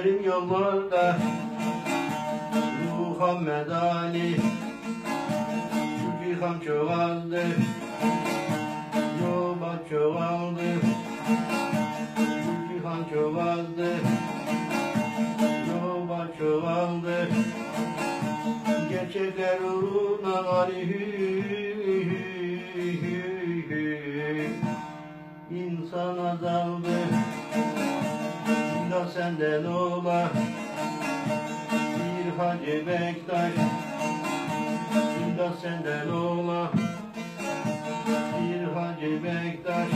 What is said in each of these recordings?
Gözlerim yollarda Muhammed Ali cihan çoğaldı Yola çoğaldı. Cihan çoğaldı Yola çoğaldı. Gerçekler uğruna Ali İnsan azaldı da senden ola. Bir Hacı Bektaş. Da senden ola. Bir Hacı Bektaş.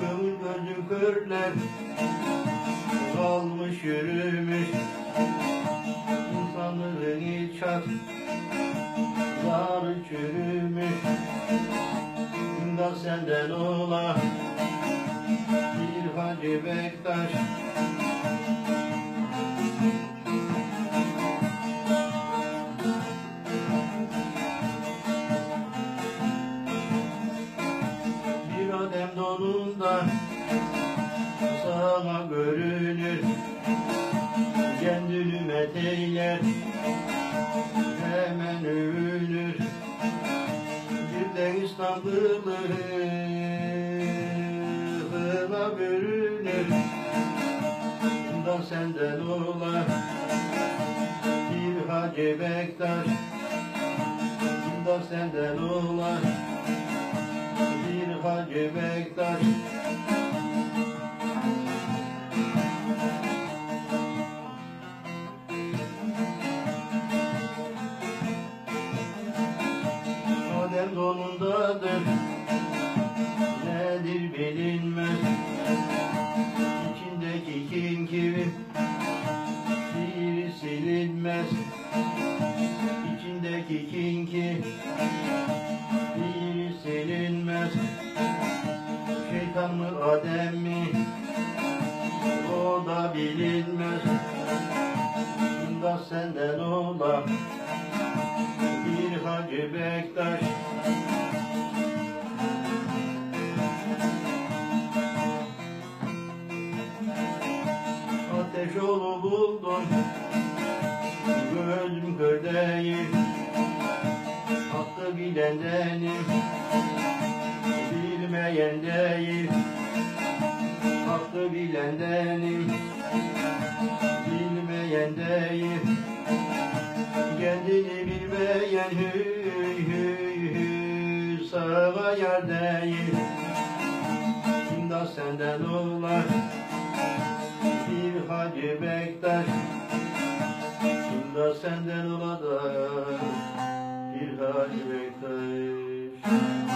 Gönül gözü körler Kalmış yürümüş. İnsanlığın iç hat Zar çürümüş. Da senden ola Bir Hacı Bektaş. Bir adem donunda sana görünür. Kendini meteyler hemen övünür Bir de İslam kılığına bürünür. Da senden ola bir Hacı Bektaş. Da senden ola bir Hacı Bektaş silinmez İçindeki kim ki Biri silinmez Şeytan mı Adem mi? O da bilinmez. Da senden ola bir Hacı Bektaş. Ateş olu buldum Kör değil Hakkı bilendenim Bilmeyen değil Hakkı bilendenim Bilmeyen değil Kendini bilmeyen hüy hüy hüy Sağa yar değil İmdat senden ola senden olacak bir hal bekler.